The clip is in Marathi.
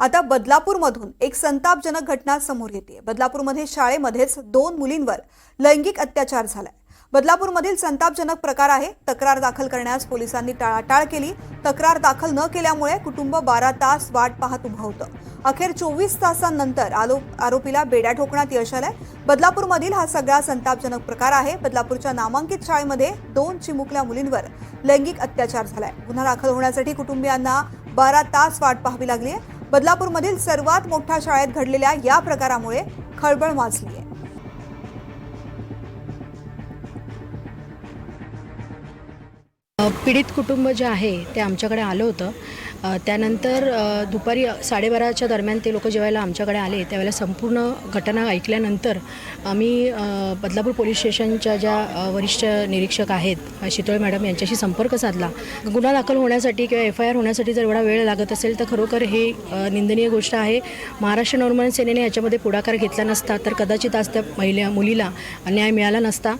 आता बदलापूरमधून एक संतापजनक घटना समोर येते. बदलापूरमध्ये शाळेमध्येच दोन मुलींवर लैंगिक अत्याचार झालाय. बदलापूरमधील संतापजनक प्रकार आहे तक्रार दाखल करण्यास पोलिसांनी टाळाटाळ केली. तक्रार दाखल न केल्यामुळे कुटुंब बारा तास वाट पाहत उभं होतं. अखेर चोवीस तासांनंतर आरोप आरोपीला बेड्या ठोकण्यात यश आलंय. बदलापूरमधील हा सगळा संतापजनक प्रकार आहे. बदलापूरच्या नामांकित शाळेमध्ये दोन चिमुकल्या मुलींवर लैंगिक अत्याचार झालाय. गुन्हा दाखल होण्यासाठी कुटुंबियांना बारा तास वाट पाहावी लागली आहे बदलापूरमधील सर्वात मोठ्या शाळेत घडलेल्या या प्रकारामुळे खळबळ माजली आहे. पीडित कुटुंब जे आहे ते आमच्याकडे आलं होतं. त्यानंतर दुपारी साडेबाराच्या दरम्यान ते लोक जेव्हा आमच्याकडे आले त्यावेळेला संपूर्ण घटना ऐकल्यानंतर आम्ही बदलापूर पोलीस स्टेशनच्या ज्या वरिष्ठ निरीक्षक आहेत शितोळे मॅडम यांच्याशी संपर्क साधला. गुन्हा दाखल होण्यासाठी किंवा एफ आय आर होण्यासाठी जर एवढा वेळ लागत असेल तर खरोखर हे निंदनीय गोष्ट आहे. महाराष्ट्र नवनिर्माण सेनेने याच्यामध्ये पुढाकार घेतला नसता तर कदाचित आज त्या महिला मुलीला न्याय मिळाला नसता.